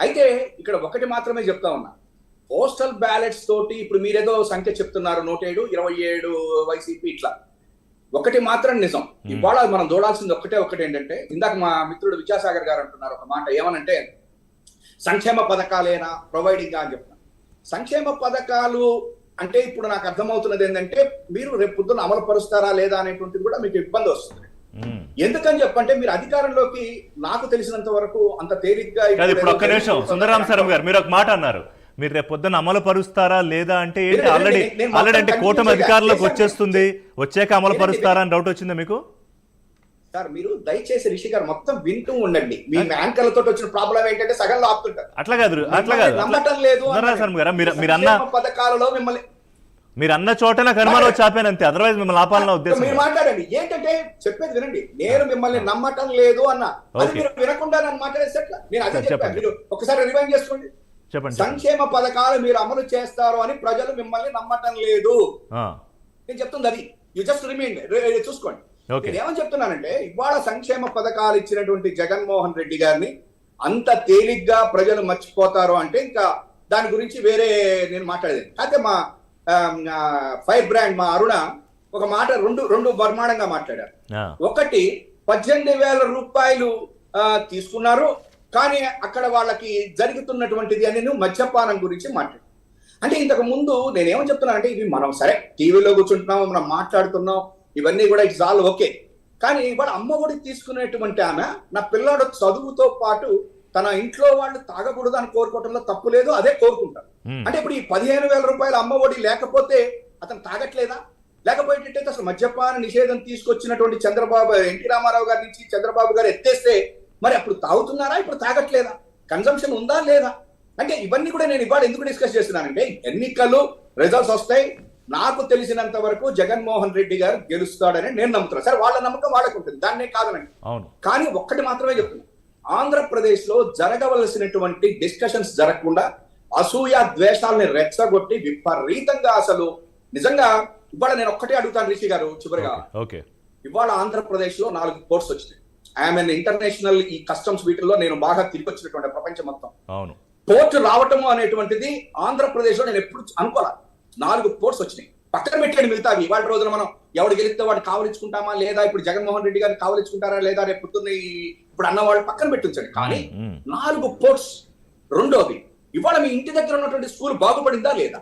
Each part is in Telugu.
అయితే ఇక్కడ ఒకటి మాత్రమే చెప్తా ఉన్నా. పోస్టల్ బ్యాలెట్స్ తోటి ఇప్పుడు మీరేదో సంఖ్య చెప్తున్నారు నూట ఏడు ఇరవై ఏడు వైసీపీ ఇట్లా. ఒకటి మాత్రం నిజం. ఇవాళ మనం చూడాల్సింది ఒకటే ఒకటి ఏంటంటే ఇందాక మా మిత్రుడు విద్యాసాగర్ గారు అంటున్నారు ఒక మాట ఏమనంటే సంక్షేమ పథకాలేనా ప్రొవైడింగ్ అని చెప్తున్నారు. సంక్షేమ పథకాలు అంటే ఇప్పుడు నాకు అర్థమవుతున్నది ఏంటంటే మీరు రేపు పొద్దున్న అమలు పరుస్తారా లేదా అనేటువంటిది కూడా మీకు ఇబ్బంది వస్తుంది. ఎందుకని చెప్పంటే మీరు అధికారంలోకి నాకు తెలిసినంత వరకు అంత తేలిగ్గా ఇప్పుడు ఒక్క నిమిషం. సుందరరామ శర్మ గారు మీరు ఒక మాట అన్నారు. మీరు రేపు పొద్దున్న అమలు పరుస్తారా లేదా అంటే ఏంటి? ఆల్రెడీ ఆల్రెడీ అంటే కూటమి అధికారంలోకి. వచ్చేస్తుంది. వచ్చాక అమలు పరుస్తారా అని డౌట్ వచ్చిందా మీకు? సార్ మీరు దయచేసి రిషి గారు మొత్తం వింటూ ఉండండి. మీ యాంకర్లతో వచ్చిన ప్రాబ్లం ఏంటంటే సగంలో ఆపుతుంటారు. అట్లా కాదు అట్లా కాదు. నమ్మటం లేదు సుందరరామ శర్మ గారు మీరు మీరు అన్న పథకాలలో మిమ్మల్ని మీరు అన్న చోట నాకు అనుమానం వచ్చి ఆపాను అంతే అదర్వైజ్ మిమ్మల్ని ఆపాలన్న ఉద్దేశం మీరు మాట్లాడండి. ఏంటంటే చెప్పేది వినండి. నేను మిమ్మల్ని నమ్మటం లేదు అన్న. అది. మీరు వినకుండా నన్ను మాట్లాడేస్తే ఎట్లా? నేను అదే సరే, చెప్పాను. చెప్పండి. మీరు ఒకసారి రివైండ్ చేసుకోండి. చెప్పండి. సంక్షేమ పథకాలు మీరు అమలు చేస్తారు అని ప్రజలు మిమ్మల్ని నమ్మటం లేదు. నేను చెప్తుంది అది. యు జస్ట్ రిమైండ్ చూసుకోండి. ఓకే. నేను ఏమని చెప్తున్నానంటే ఇవాళ సంక్షేమ పథకాలు ఇచ్చినటువంటి జగన్మోహన్ రెడ్డి గారిని అంత తేలిగ్గా ప్రజలు మర్చిపోతారు అంటే ఇంకా దాని గురించి వేరే నేను మాట్లాడేది. అయితే మా ఫైర్ బ్రాండ్ మా అరుణ ఒక మాట రెండు రెండు బర్మాణంగా మాట్లాడారు. ఒకటి పద్దెనిమిది వేల రూపాయలు తీసుకున్నారు కానీ అక్కడ వాళ్ళకి జరుగుతున్నటువంటిది అని మద్యపానం గురించి మాట్లాడు అంటే ఇంతకు ముందు నేనేమని చెప్తున్నానంటే ఇవి మనం సరే టీవీలో కూర్చుంటున్నాం మనం మాట్లాడుతున్నాం ఇవన్నీ కూడా ఇట్స్ ఆల్ ఓకే. కానీ ఇవాళ అమ్మఒడి తీసుకునేటువంటి ఆమె నా పిల్లాడు చదువుతో పాటు తన ఇంట్లో వాళ్ళు తాగకూడదు అని కోరుకోవడంలో తప్పు లేదు అదే కోరుకుంటారు. అంటే ఇప్పుడు ఈ పదిహేను వేల రూపాయల అమ్మ ఒడి లేకపోతే అతను తాగట్లేదా? లేకపోయేటట్టయితే అసలు మద్యపాన నిషేధం తీసుకొచ్చినటువంటి చంద్రబాబు ఎన్టీ రామారావు గారి నుంచి చంద్రబాబు గారు ఎత్తేస్తే మరి అప్పుడు తాగుతున్నారా? ఇప్పుడు తాగట్లేదా? కన్సంప్షన్ ఉందా లేదా? అంటే ఇవన్నీ కూడా నేను ఇవాళ ఎందుకు డిస్కస్ చేస్తున్నానంటే ఎన్నికలు రిజల్ట్స్ వస్తాయి. నాకు తెలిసినంత వరకు జగన్మోహన్ రెడ్డి గారు గెలుస్తాడని నేను నమ్ముతున్నాను సరే వాళ్ళ నమ్మకం వాళ్ళకు ఉంటుంది. దాన్నే కాదనండి కానీ ఒక్కటి మాత్రమే చెప్తున్నా. ఆంధ్రప్రదేశ్లో జరగవలసినటువంటి డిస్కషన్స్ జరగకుండా అసూయ ద్వేషాలని రెచ్చగొట్టి విపరీతంగా అసలు నిజంగా ఇవాళ నేను ఒక్కటే అడుగుతాను రిషి గారు చివరిగా. ఓకే ఇవాళ ఆంధ్రప్రదేశ్లో నాలుగు కోర్స్ వచ్చినాయి. ఐఎమ్ ఇంటర్నేషనల్ ఈ కస్టమ్స్ వీటిల్లో నేను బాగా తిరిగి వచ్చినటువంటి ప్రపంచం మొత్తం. అవును. పోర్టు రావటము అనేటువంటిది ఆంధ్రప్రదేశ్లో నేను ఎప్పుడు అనుకోలే. నాలుగు పోర్ట్స్ వచ్చినాయి. పక్కన పెట్టండి మిగతా ఇవాళ రోజున మనం ఎవడు గెలిస్తే వాడు కావలించుకుంటామా లేదా? ఇప్పుడు జగన్మోహన్ రెడ్డి గారిని కావలించుకుంటారా లేదా రేపు ఇప్పుడు అన్న వాళ్ళు పక్కన పెట్టించండి కానీ. నాలుగు పోర్ట్స్. రెండోది ఇవాళ మీ ఇంటి దగ్గర ఉన్నటువంటి స్కూల్ బాగుపడిందా లేదా?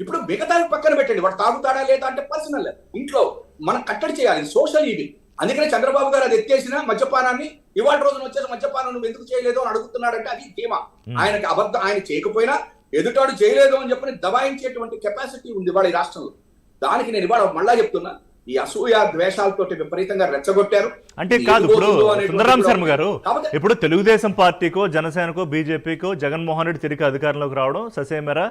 ఇప్పుడు మిగతా పక్కన పెట్టండి. వాడు తాగుతాడా లేదా అంటే పర్సనల్. ఇంట్లో మనం కట్టడి చేయాలి. సోషల్ ఇది. అందుకనే చంద్రబాబు గారు అది ఎత్తేసిన మద్యపానాన్ని ఇవాళ రోజున వచ్చేసి మద్యపానం నువ్వు ఎందుకు చేయలేదు అని అడుగుతున్నాడంటే అది ధీమా ఆయనకి అబద్ధం ఆయన చేయకపోయినా ఎదుటాడు చేయలేదు అని చెప్పని దబాయించేటువంటి కెపాసిటీ ఉంది ఇవాళ ఈ రాష్ట్రంలో. దానికి నేను ఇవాళ మళ్ళా చెప్తున్నా. ఈ అసూయ ద్వేషాలతోటి విపరీతంగా రెచ్చగొట్టారు. అంటే కాదు ఇప్పుడు సుందరరామ శర్మ గారు ఇప్పుడు తెలుగుదేశం పార్టీకో జనసేనకో బీజేపీకో జగన్మోహన్ రెడ్డి తిరిగి అధికారంలోకి రావడం ససేమెరా?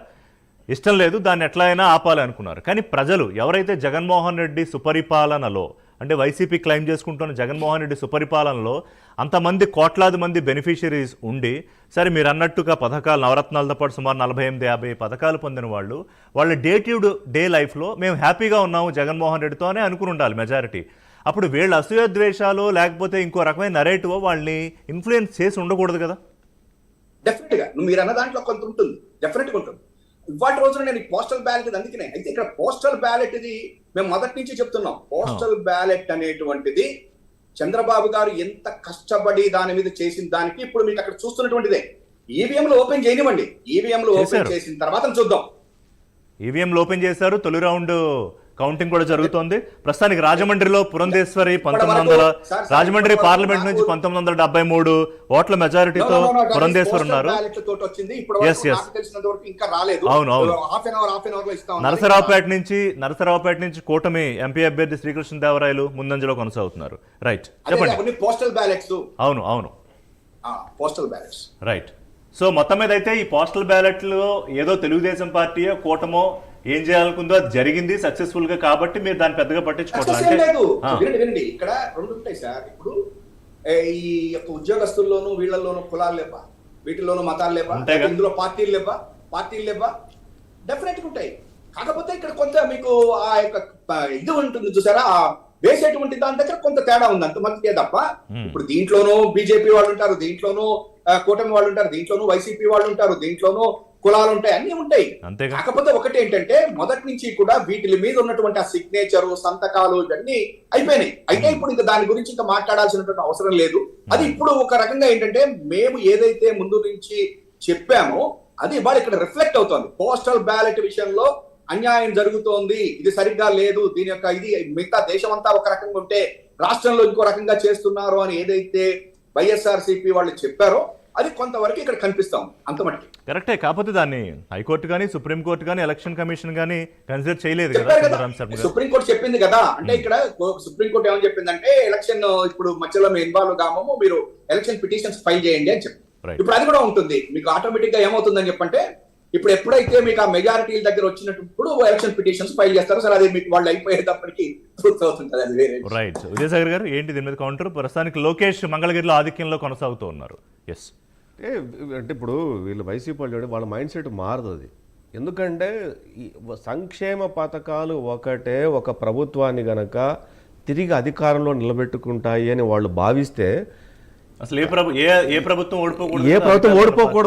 ఇష్టం లేదు దాన్ని ఎట్లా అయినా ఆపాలి అనుకున్నారు. కానీ ప్రజలు ఎవరైతే జగన్మోహన్ రెడ్డి సుపరిపాలనలో అంటే వైసీపీ క్లెయిమ్ చేసుకుంటున్న జగన్మోహన్ రెడ్డి సుపరిపాలనలో అంతమంది కోట్లాది మంది బెనిఫిషరీస్ ఉండి సరే మీరు అన్నట్టుగా పథకాలు నవరత్నాలతో పాటు సుమారు నలభై ఎనిమిది యాభై పథకాలు పొందిన వాళ్ళు వాళ్ళ డే టు డే లైఫ్లో మేము హ్యాపీగా ఉన్నాము జగన్మోహన్ రెడ్డితోనే అనుకుని ఉండాలి మెజారిటీ. అప్పుడు వీళ్ళ అసూయ ద్వేషాలు లేకపోతే ఇంకో రకమైన నరేటివ్ వాళ్ళని ఇన్ఫ్లుయెన్స్ చేసి ఉండకూడదు కదా? డెఫినెట్గా మీరు అన్న దాంట్లో కొంత ఉంటుంది. డెఫినెట్గా ఉంటుంది. ఇవాటి రోజున నేను పోస్టల్ బ్యాలెట్ అందుకనే. అయితే ఇక్కడ పోస్టల్ బ్యాలెట్ ఇది మేము మొదటి నుంచి చెప్తున్నాం. పోస్టల్ బ్యాలెట్ అనేటువంటిది చంద్రబాబు గారు ఎంత కష్టపడి దాని మీద చేసిన దానికి ఇప్పుడు మీకు అక్కడ చూస్తున్నటువంటిదే. ఈవీఎంలు ఓపెన్ చేయనివ్వండి. ఈవీఎంలు ఓపెన్ చేశారు. చేసిన తర్వాత చూద్దాం. ఈవీఎంలు ఓపెన్ చేశారు. తొలి రౌండ్ కౌంటింగ్ కూడా జరుగుతోంది. ప్రస్తుతానికి రాజమండ్రిలో పురంధేశ్వరి పంతొమ్మిది వందల రాజమండ్రి పార్లమెంట్ నుంచి పంతొమ్మిది వందల డెబ్బై మూడు ఓట్ల మెజారిటీతో పురంధేశ్వర్ ఉన్నారు. అవును, అవును. నరసరావుపేట నుంచి నరసరావుపేట నుంచి కూటమి ఎంపీ అభ్యర్థి శ్రీకృష్ణదేవరాయలు ముందంజలో కొనసాగుతున్నారు. రైట్ చెప్పండి. పోస్టల్ బ్యాలెట్స్ అవును అవును. పోస్టల్ బ్యాలెట్స్ రైట్ సో మొత్తం మీద అయితే ఈ పోస్టల్ బ్యాలెట్లో ఏదో తెలుగుదేశం పార్టీయో కూటమో ఏం చేయాలనుకుందో అది జరిగింది సక్సెస్ఫుల్గా కాబట్టి మీరు దాన్ని పెద్దగా పట్టించుకోవట్లేదు వినండి వినండి. ఇక్కడ రెండు ఉంటాయి సార్. ఇప్పుడు ఈ యొక్క ఉద్యోగస్తుల్లోనూ వీళ్ళల్లోనూ కులాలు లేవా? వీటిల్లోనూ మతాలు లేవా? ఉంటాయిగా. ఇందులో పార్టీలు లేవా? పార్టీలు లేవా? డెఫినెట్గా ఉంటాయి. కాకపోతే ఇక్కడ కొంత మీకు ఆ యొక్క ఇది ఉంటుంది చూసారా? ఆ వేసేటువంటి దాని దగ్గర కొంత తేడా ఉంది. అంత మందికే తప్ప. ఇప్పుడు దీంట్లోనూ బీజేపీ వాళ్ళు ఉంటారు. దీంట్లోనూ కూటమి వాళ్ళు ఉంటారు దీంట్లోనూ వైసీపీ వాళ్ళు ఉంటారు దీంట్లోనూ కులాలు ఉంటాయి అన్ని ఉంటాయి. కాకపోతే ఒకటి ఏంటంటే మొదటి నుంచి కూడా వీటి మీద ఉన్నటువంటి ఆ సిగ్నేచర్ సంతకాలు ఇవన్నీ అయిపోయినాయి. అయితే ఇప్పుడు ఇంకా దాని గురించి ఇంకా మాట్లాడాల్సినటువంటి అవసరం లేదు. అది ఇప్పుడు ఒక రకంగా ఏంటంటే మేము ఏదైతే ముందు నుంచి చెప్పామో అది ఇవాళ ఇక్కడ రిఫ్లెక్ట్ అవుతోంది. పోస్టల్ బ్యాలెట్ విషయంలో అన్యాయం జరుగుతోంది. ఇది సరిగ్గా లేదు. దీని యొక్క ఇది మిగతా దేశం అంతా ఒక రకంగా ఉంటే రాష్ట్రంలో ఇంకో రకంగా చేస్తున్నారు అని ఏదైతే వైఎస్ఆర్ వాళ్ళు చెప్పారో అది కొంతవరకు ఇక్కడ కనిపిస్తాం అంత మటుకి. కరెక్టే కాకపోతే దాన్ని హైకోర్టు కానీ సుప్రీంకోర్టు కానీ ఎలక్షన్ కమిషన్ కానీ కన్సిడర్ చేయలేదు సుప్రీంకోర్టు చెప్పింది కదా అంటే ఇక్కడ సుప్రీంకోర్టు ఏమని చెప్పిందంటే ఎలక్షన్ ఇప్పుడు మధ్యలో మేము ఇన్వాల్వ్ కామము మీరు ఎలక్షన్ పిటిషన్స్ ఫైల్ చేయండి అని చెప్పి. ఇప్పుడు అది కూడా ఉంటుంది. మీకు ఆటోమేటిక్గా ఏమవుతుందని చెప్పంటే ఇప్పుడు ఎప్పుడైతే మీకు ఆ మెజారిటీల దగ్గర వచ్చినప్పుడు ఎలక్షన్ పిటిషన్స్ ఫైల్ చేస్తారో సరే అది మీకు వాళ్ళు అయిపోయేటప్పటికి పూర్తి అవుతుంటది అది వేరే. రైట్ విజయసాగర్ గారు ఏంటి దీని మీద కౌంటర్? ప్రస్తుతానికి లోకేష్ మంగళగిరిలో ఆధిక్యంలో కొనసాగుతూ ఉన్నారు. ఎస్ అంటే అంటే ఇప్పుడు వీళ్ళు వైసీపీ వాళ్ళు వాళ్ళ మైండ్ సెట్ మారదు అది. ఎందుకంటే సంక్షేమ పథకాలు ఒకటే ఒక ప్రభుత్వాన్ని గనక తిరిగి అధికారంలో నిలబెట్టుకుంటాయి అని వాళ్ళు భావిస్తే అసలు ఏ ప్రభు ఏ ఏ ప్రభుత్వం ఓడిపోకూడదు ఏ ప్రభుత్వం ఓడిపోకూడదు